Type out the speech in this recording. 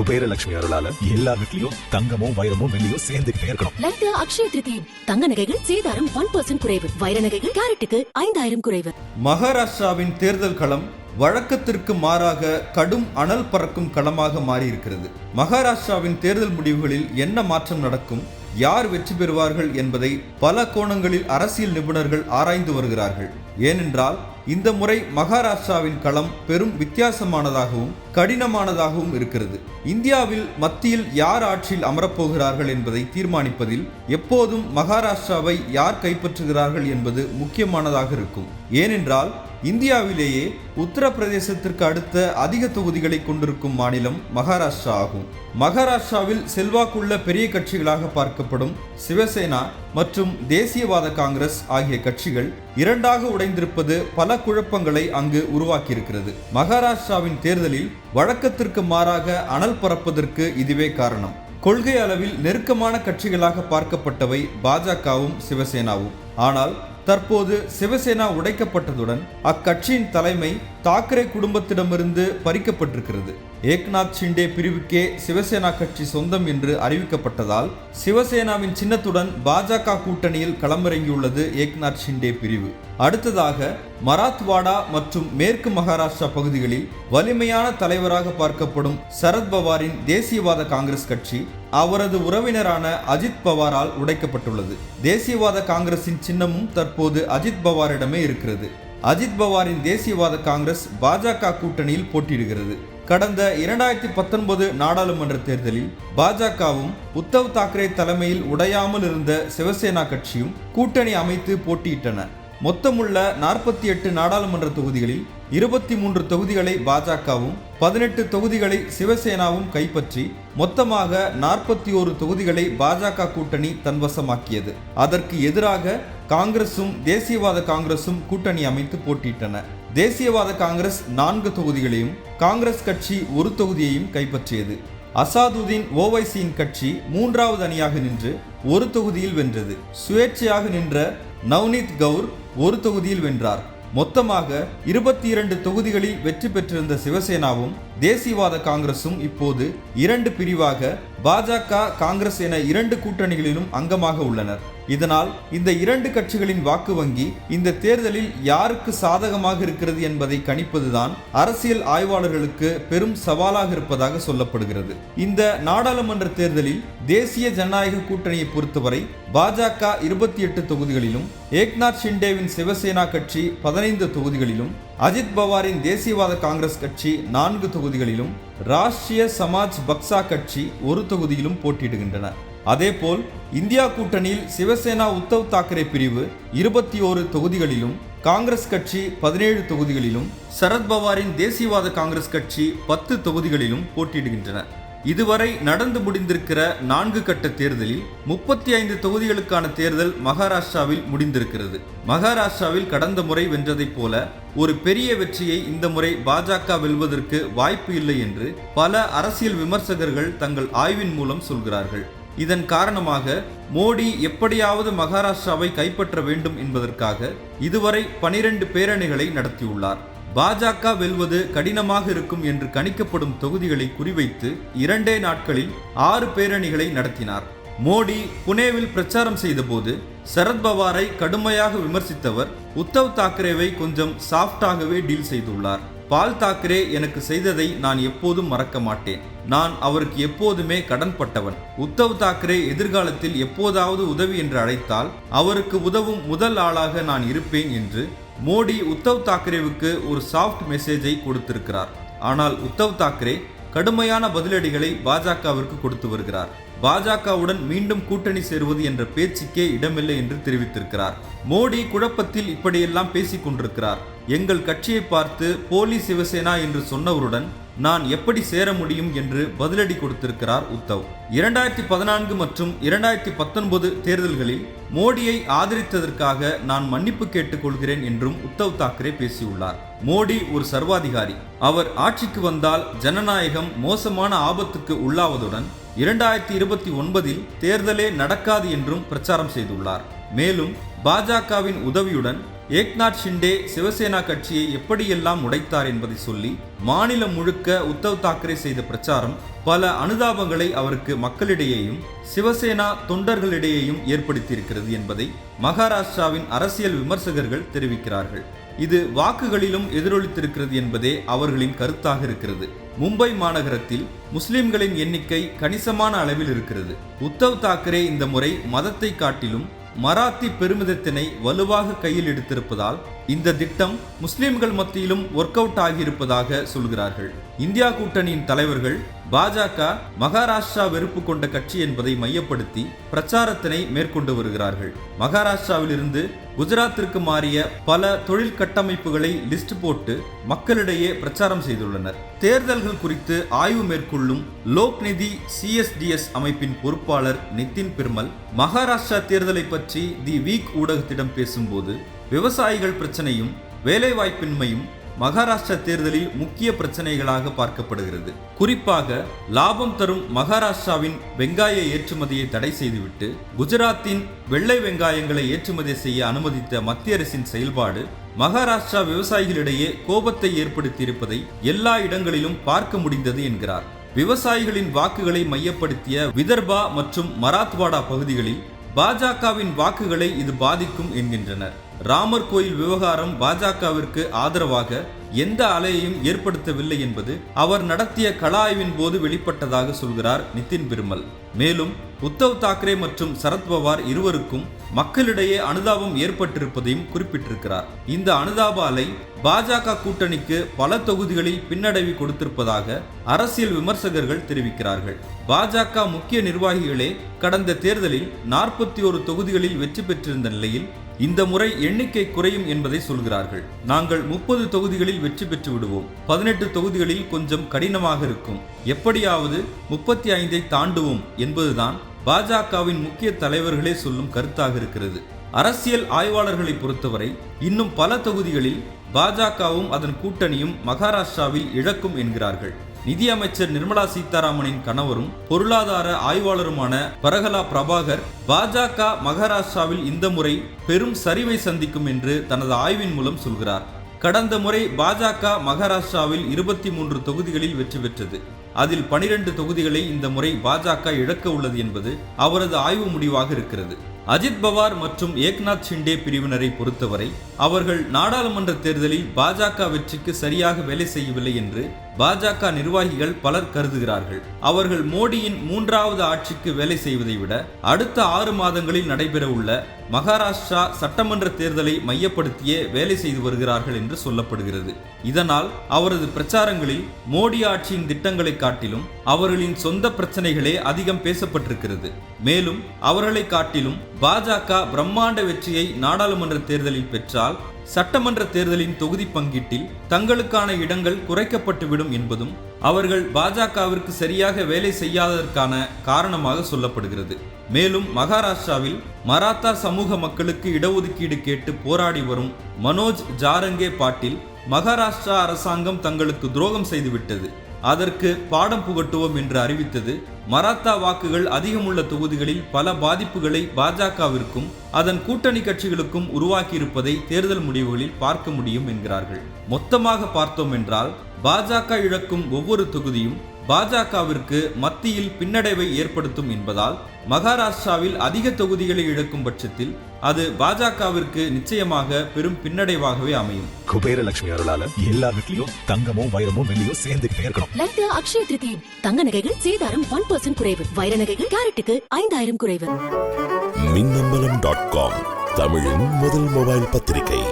குபேர லட்சுமி அருளால எல்லா வீட்லயும் தங்கமும் வைரமும் வெள்ளியும் சேர்ந்துகிட்டே இருக்கணும். லட்டு அக்ஷய திருதி தங்க நகைகள் சேதாரம் ஒன் பர்சன்ட் குறைவு. வைர நகைகள் கேரட்டுக்கு ஐந்தாயிரம் குறைவு. மகாராஷ்டிராவின் தேர்தல் களம் வழக்கத்திற்கு மாறாக கடும் அனல் பறக்கும் களமாக மாறியிருக்கிறது. மகாராஷ்டிராவின் தேர்தல் முடிவுகளில் என்ன மாற்றம் நடக்கும்? யார் வெற்றி பெறுவார்கள் என்பதை பல கோணங்களில் அரசியல் நிபுணர்கள் ஆராய்ந்து வருகிறார்கள். ஏனென்றால் இந்த முறை மகாராஷ்டிராவின் களம் பெரும் வித்தியாசமானதாகவும் கடினமானதாகவும் இருக்கிறது. இந்தியாவில் மத்தியில் யார் ஆட்சியில் அமரப்போகிறார்கள் என்பதை தீர்மானிப்பதில் எப்போதும் மகாராஷ்டிராவை யார் கைப்பற்றுகிறார்கள் என்பது முக்கியமானதாக இருக்கும். ஏனென்றால் இந்தியாவிலேயே உத்தரப்பிரதேசத்திற்கு அடுத்த அதிக தொகுதிகளை கொண்டிருக்கும் மாநிலம் மகாராஷ்டிரா ஆகும். மகாராஷ்டிராவில் செல்வாக்குள்ள பெரிய கட்சிகளாக பார்க்கப்படும் சிவசேனா மற்றும் தேசியவாத காங்கிரஸ் ஆகிய கட்சிகள் இரண்டாக உடைந்திருப்பது பல குழப்பங்களை அங்கு உருவாக்கியிருக்கிறது. மகாராஷ்டிராவின் தேர்தலில் வழக்கத்திற்கு மாறாக அனல் பரப்பதற்கு இதுவே காரணம். கொள்கை அளவில் நெருக்கமான கட்சிகளாக பார்க்கப்பட்டவை பாஜகவும் சிவசேனாவும். ஆனால் தற்போது சிவசேனா உடைக்கப்பட்டதுடன் அக்கட்சியின் தலைமை தாக்கரே குடும்பத்திடமிருந்து பறிக்கப்பட்டிருக்கிறது. ஏக்நாத் ஷிண்டே பிரிவுக்கே சிவசேனா கட்சி சொந்தம் என்று அறிவிக்கப்பட்டதால் சிவசேனாவின் சின்னத்துடன் பாஜக கூட்டணியில் களமிறங்கியுள்ளது ஏக்நாத் ஷிண்டே பிரிவு. அடுத்ததாக மராத்வாடா மற்றும் மேற்கு மகாராஷ்டிரா பகுதிகளில் வலிமையான தலைவராக பார்க்கப்படும் சரத் பவாரின் தேசியவாத காங்கிரஸ் கட்சி அவரது உறவினரான அஜித் பவாரால் உடைக்கப்பட்டுள்ளது. தேசியவாத காங்கிரசின் சின்னமும் தற்போது அஜித் பவாரிடமே இருக்கிறது. அஜித் பவாரின் தேசியவாத காங்கிரஸ் பாஜக கூட்டணியில் போட்டியிடுகிறது. கடந்த இரண்டாயிரத்தி பத்தொன்பது நாடாளுமன்ற தேர்தலில் பாஜகவும் உத்தவ் தாக்கரே தலைமையில் உடையாமல் இருந்த சிவசேனா கட்சியும் கூட்டணி அமைத்து போட்டியிட்டன. மொத்தமுள்ள நாற்பத்தி எட்டு நாடாளுமன்ற தொகுதிகளில் இருபத்தி மூன்று தொகுதிகளை பாஜகவும் பதினெட்டு தொகுதிகளை சிவசேனாவும் கைப்பற்றி மொத்தமாக நாற்பத்தி ஒரு தொகுதிகளை பாஜக கூட்டணி தன்வசமாக்கியது. அதற்கு எதிராக காங்கிரசும் தேசியவாத காங்கிரசும் கூட்டணி அமைத்து போட்டியிட்டன. தேசியவாத காங்கிரஸ் நான்கு தொகுதிகளையும் காங்கிரஸ் கட்சி ஒரு தொகுதியையும் கைப்பற்றியது. அசாதுதீன் ஓவைசியின் கட்சி மூன்றாவது அணியாக நின்று ஒரு தொகுதியில் வென்றது. சுயேட்சையாக நின்ற நவ்னீத் கவுர் ஒரு தொகுதியில் வென்றார். மொத்தமாக இருபத்தி இரண்டு தொகுதிகளில் வெற்றி பெற்றிருந்த சிவசேனாவும் தேசியவாத காங்கிரசும் இப்போது இரண்டு பிரிவாக பாஜக காங்கிரஸ் என இரண்டு கூட்டணிகளிலும் அங்கமாக உள்ளனர். இதனால் இந்த இரண்டு கட்சிகளின் வாக்கு வங்கி இந்த தேர்தலில் யாருக்கு சாதகமாக இருக்கிறது என்பதை கணிப்பதுதான் அரசியல் ஆய்வாளர்களுக்கு பெரும் சவாலாக இருப்பதாக சொல்லப்படுகிறது. இந்த நாடாளுமன்ற தேர்தலில் தேசிய ஜனநாயக கூட்டணியை பொறுத்தவரை பாஜக இருபத்தி எட்டு தொகுதிகளிலும் ஏக்நாத் ஷிண்டேவின் சிவசேனா கட்சி பதினைந்து தொகுதிகளிலும் அஜித் பவாரின் தேசியவாத காங்கிரஸ் கட்சி நான்கு தொகுதிகளிலும் ராஷ்டிரிய சமாஜ் பக்சா கட்சி ஒரு தொகுதியிலும் போட்டியிடுகின்றன. அதேபோல் இந்தியா கூட்டணியில் சிவசேனா உத்தவ் தாக்கரே பிரிவு இருபத்தி ஓரு தொகுதிகளிலும் காங்கிரஸ் கட்சி பதினேழு தொகுதிகளிலும் சரத்பவாரின் தேசியவாத காங்கிரஸ் கட்சி பத்து தொகுதிகளிலும் போட்டியிடுகின்றன. இதுவரை நடந்து முடிந்திருக்கிற நான்கு கட்ட தேர்தலில் முப்பத்தி ஐந்து தொகுதிகளுக்கான தேர்தல் மகாராஷ்டிராவில் முடிந்திருக்கிறது. மகாராஷ்டிராவில் கடந்த முறை வென்றதைப் போல ஒரு பெரிய வெற்றியை இந்த முறை பாஜக வெல்வதற்கு வாய்ப்பு இல்லை என்று பல அரசியல் விமர்சகர்கள் தங்கள் ஆய்வின் மூலம் சொல்கிறார்கள். இதன் காரணமாக மோடி எப்படியாவது மகாராஷ்டிராவை கைப்பற்ற வேண்டும் என்பதற்காக இதுவரை பனிரெண்டு பேரணிகளை நடத்தியுள்ளார். பாஜக வெல்வது கடினமாக இருக்கும் என்று கணிக்கப்படும் தொகுதிகளை குறிவைத்து இரண்டே நாட்களில் ஆறு பேரணிகளை நடத்தினார். மோடி புனேவில் பிரச்சாரம் செய்தபோது சரத்பவாரை கடுமையாக விமர்சித்தவர் உத்தவ் தாக்கரேவை கொஞ்சம் சாஃப்டாகவே டீல் செய்துள்ளார். பால் தாக்கரே எனக்கு செய்ததை நான் எப்போதும் மறக்க மாட்டேன். நான் அவருக்கு எப்போதுமே கடன்பட்டவன். உத்தவ் தாக்கரே எதிர்காலத்தில் எப்போதாவது உதவி என்று அழைத்தால் அவருக்கு உதவும் முதல் ஆளாக நான் இருப்பேன் என்று மோடி உத்தவ் தாக்கரேவுக்கு ஒரு சாஃப்ட் மெசேஜை கொடுத்திருக்கிறார். ஆனால் உத்தவ் தாக்கரே கடுமையான பதிலடிகளை பாஜகவிற்கு கொடுத்து வருகிறார். பாஜகவுடன் மீண்டும் கூட்டணி சேருவது என்ற பேச்சுக்கே இடமில்லை என்று தெரிவித்திருக்கிறார். மோடி குழப்பத்தில் இப்படியெல்லாம் பேசிக் கொண்டிருக்கிறார் எங்கள் கட்சியை பார்த்து போலி சிவசேனா என்று சொன்னவருடன் நான் எப்படி சேர முடியும் என்று பதிலடி கொடுத்திருக்கிறார் உத்தவ். இரண்டாயிரத்தி பதினான்கு மற்றும் இரண்டாயிரத்தி பத்தொன்பது தேர்தல்களில் மோடியை ஆதரித்ததற்காக நான் மன்னிப்பு கேட்டுக்கொள்கிறேன் என்றும் உத்தவ் தாக்கரே பேசியுள்ளார். மோடி ஒரு சர்வாதிகாரி. அவர் ஆட்சிக்கு வந்தால் ஜனநாயகம் மோசமான ஆபத்துக்கு உள்ளாவதுடன் இரண்டாயிரத்தி இருபத்தி ஒன்பதில் தேர்தலே நடக்காது என்றும் பிரச்சாரம் செய்துள்ளார். மேலும் பாஜகவின் உதவியுடன் ஏக்நாத் ஷிண்டே சிவசேனா கட்சியை எப்படியெல்லாம் உடைத்தார் என்பதை சொல்லி மாநிலம் முழுக்க உத்தவ் தாக்கரே செய்த பிரச்சாரம் பல அனுதாபங்களை அவருக்கு மக்களிடையேயும் சிவசேனா தொண்டர்களிடையேயும் ஏற்படுத்தியிருக்கிறது என்பதை மகாராஷ்டிராவின் அரசியல் விமர்சகர்கள் தெரிவிக்கிறார்கள். இது வாக்குகளிலும் எதிரொலித்திருக்கிறது என்பதே அவர்களின் கருத்தாக இருக்கிறது. மும்பை மாநகரத்தில் முஸ்லிம்களின் எண்ணிக்கை கணிசமான அளவில் இருக்கிறது. உத்தவ் தாக்கரே இந்த முறை மதத்தை காட்டிலும் மராத்தி பெருமிதத்தினை வலுவாக கையில் எடுத்திருப்பதால் இந்த திட்டம் முஸ்லிம்கள் மத்தியிலும் ஒர்க் அவுட் ஆகியிருப்பதாக சொல்கிறார்கள். இந்தியா கூட்டணியின் தலைவர்கள் பாஜக மகாராஷ்டிரா வெறுப்பு கொண்ட கட்சி என்பதை மையப்படுத்தி பிரச்சாரத்தினை மேற்கொண்டு வருகிறார்கள். மகாராஷ்டிராவிலிருந்து குஜராத்திற்கு மாறிய பல தொழில் கட்டமைப்புகளை லிஸ்ட் போட்டு மக்களிடையே பிரச்சாரம் செய்துள்ளனர். தேர்தல்கள் குறித்து ஆய்வு மேற்கொள்ளும் லோக் நிதி சிஎஸ்டிஎஸ் அமைப்பின் பொறுப்பாளர் நிதின் பிர்மல் மகாராஷ்டிரா தேர்தலை பற்றி தி வீக் ஊடகத்திடம் பேசும்போது விவசாயிகள் பிரச்சனையும் வேலைவாய்ப்பின்மையும் மகாராஷ்டிரா தேர்தலில் முக்கிய பிரச்சனைகளாக பார்க்கப்படுகிறது. குறிப்பாக லாபம் தரும் மகாராஷ்டிராவின் வெங்காய ஏற்றுமதியை தடை செய்துவிட்டு குஜராத்தின் வெள்ளை வெங்காயங்களை ஏற்றுமதி செய்ய அனுமதித்த மத்திய அரசின் செயல்பாடு மகாராஷ்டிரா விவசாயிகளிடையே கோபத்தை ஏற்படுத்தியிருப்பதை எல்லா இடங்களிலும் பார்க்க முடிந்தது என்கிறார். விவசாயிகளின் வாக்குகளை மையப்படுத்திய விதர்பா மற்றும் மராத்வாடா பகுதிகளில் பாஜகவின் வாக்குகளை இது பாதிக்கும் என்கின்றனர். ராமர் கோயில் விவகாரம் பாஜகவிற்கு ஆதரவாக எந்த அலையையும் ஏற்படுத்தவில்லை என்பது அவர் நடத்திய கலாய்வின் போது வெளிப்பட்டதாக சொல்கிறார் நிதின் பிருமல் மேலும் உத்தவ் தாக்கரே மற்றும் சரத்பவார் இருவருக்கும் மக்களிடையே அனுதாபம் ஏற்பட்டிருப்பதையும் குறிப்பிட்டிருக்கிறார். இந்த அனுதாப அலை பாஜக கூட்டணிக்கு பல தொகுதிகளில் பின்னடைவு கொடுத்திருப்பதாக அரசியல் விமர்சகர்கள் தெரிவிக்கிறார்கள். பாஜக முக்கிய நிர்வாகிகளே கடந்த தேர்தலில் நாற்பத்தி ஒரு தொகுதிகளில் வெற்றி பெற்றிருந்த நிலையில் இந்த முறை எண்ணிக்கை குறையும் என்பதை சொல்கிறார்கள். நாங்கள் முப்பது தொகுதிகளில் வெற்றி பெற்று விடுவோம். பதினெட்டு தொகுதிகளில் கொஞ்சம் கடினமாக இருக்கும். எப்படியாவது முப்பத்தி ஐந்தை தாண்டுவோம் என்பதுதான் பாஜகவின் முக்கிய தலைவர்களே சொல்லும் கருத்தாக இருக்கிறது. அரசியல் ஆய்வாளர்களை பொறுத்தவரை இன்னும் பல தொகுதிகளில் பாஜகவும் அதன் கூட்டணியும் மகாராஷ்டிராவில் இழக்கும் என்கிறார்கள். நிதியமைச்சர் நிர்மலா சீதாராமனின் கணவரும் பொருளாதார ஆய்வாளருமான பரகலா பிரபாகர் பாஜக மகாராஷ்டிராவில் இந்த முறை பெரும் சரிவை சந்திக்கும் என்று தனது ஆய்வின் மூலம் சொல்கிறார். கடந்த முறை பாஜக மகாராஷ்டிராவில் இருபத்தி மூன்று தொகுதிகளில் வெற்றி பெற்றது. அதில் பனிரெண்டு தொகுதிகளை இந்த முறை பாஜக இழக்க உள்ளது என்பது அவரது ஆய்வு முடிவாக இருக்கிறது. அஜித் பவார் மற்றும் ஏக்நாத் ஷிண்டே பிரிவினரை பொறுத்தவரை அவர்கள் நாடாளுமன்ற தேர்தலில் பாஜக வெற்றிக்கு சரியாக வேலை செய்யவில்லை என்று பாஜக நிர்வாகிகள் பலர் கருதுகிறார்கள். அவர்கள் மோடியின் மூன்றாவது ஆட்சிக்கு வேலை செய்வதை விட அடுத்த ஆறு மாதங்களில் நடைபெறவுள்ள மகாராஷ்டிரா சட்டமன்ற தேர்தலை மையப்படுத்தியே வேலை செய்து வருகிறார்கள் என்று சொல்லப்படுகிறது. இதனால் அவரது பிரச்சாரங்களில் மோடி ஆட்சியின் திட்டங்களை காட்டிலும் அவர்களின் சொந்த பிரச்சனைகளே அதிகம் பேசப்பட்டிருக்கிறது. மேலும் அவர்களை காட்டிலும் பாஜக பிரம்மாண்ட வெற்றியை நாடாளுமன்ற தேர்தலில் பெற்றால் சட்டமன்ற தேர்தலின் தொகுதி பங்கீட்டில் தங்களுக்கான இடங்கள் குறைக்கப்பட்டுவிடும் என்பதும் அவர்கள் பாஜகவிற்கு சரியாக வேலை செய்யாததற்கான காரணமாக சொல்லப்படுகிறது. மேலும் மகாராஷ்டிராவில் மராத்தா சமூக மக்களுக்கு இடஒதுக்கீடு கேட்டு போராடி வரும் மனோஜ் ஜாரங்கே பாட்டில் மகாராஷ்டிரா அரசாங்கம் தங்களுக்கு துரோகம் செய்துவிட்டது. அதற்கு பாடம் புகட்டுவோம் என்று அறிவித்தது. மராத்தா வாக்குகள் அதிகமுள்ள தொகுதிகளில் பல பாதிப்புகளை பாஜகவிற்கும் அதன் கூட்டணி கட்சிகளுக்கும் உருவாக்கியிருப்பதை தேர்தல் முடிவுகளில் பார்க்க முடியும் என்கிறார்கள். மொத்தமாக பார்த்தோம் என்றால் பாஜக இழக்கும் ஒவ்வொரு தொகுதியும் பாஜகவிற்கு மத்தியில் பின்னடைவை ஏற்படுத்தும் என்பதால் மகாராஷ்டிராவில் அதிக தொகுதிகளை இழக்கும் பட்சத்தில் அது பாஜகவிற்கு நிச்சயமாக பெரும் பின்னடைவாகவே அமையும். குபேர லட்சுமி அருளால எல்லா வீட்லயும் தங்கமும் வைரமும் வெள்ளியும் சேர்ந்துகிட்டே இருக்கணும். லட்டு அக்ஷய திருதி தங்க நகைகள் சேதாரம் ஒன் பர்சன்ட் குறைவு. வைர நகைகள் கேரட்டுக்கு ஐந்தாயிரம் குறைவு. மின்னம்பலம் டாட் காம் தமிழின் முதல் மொபைல் பத்திரிகை.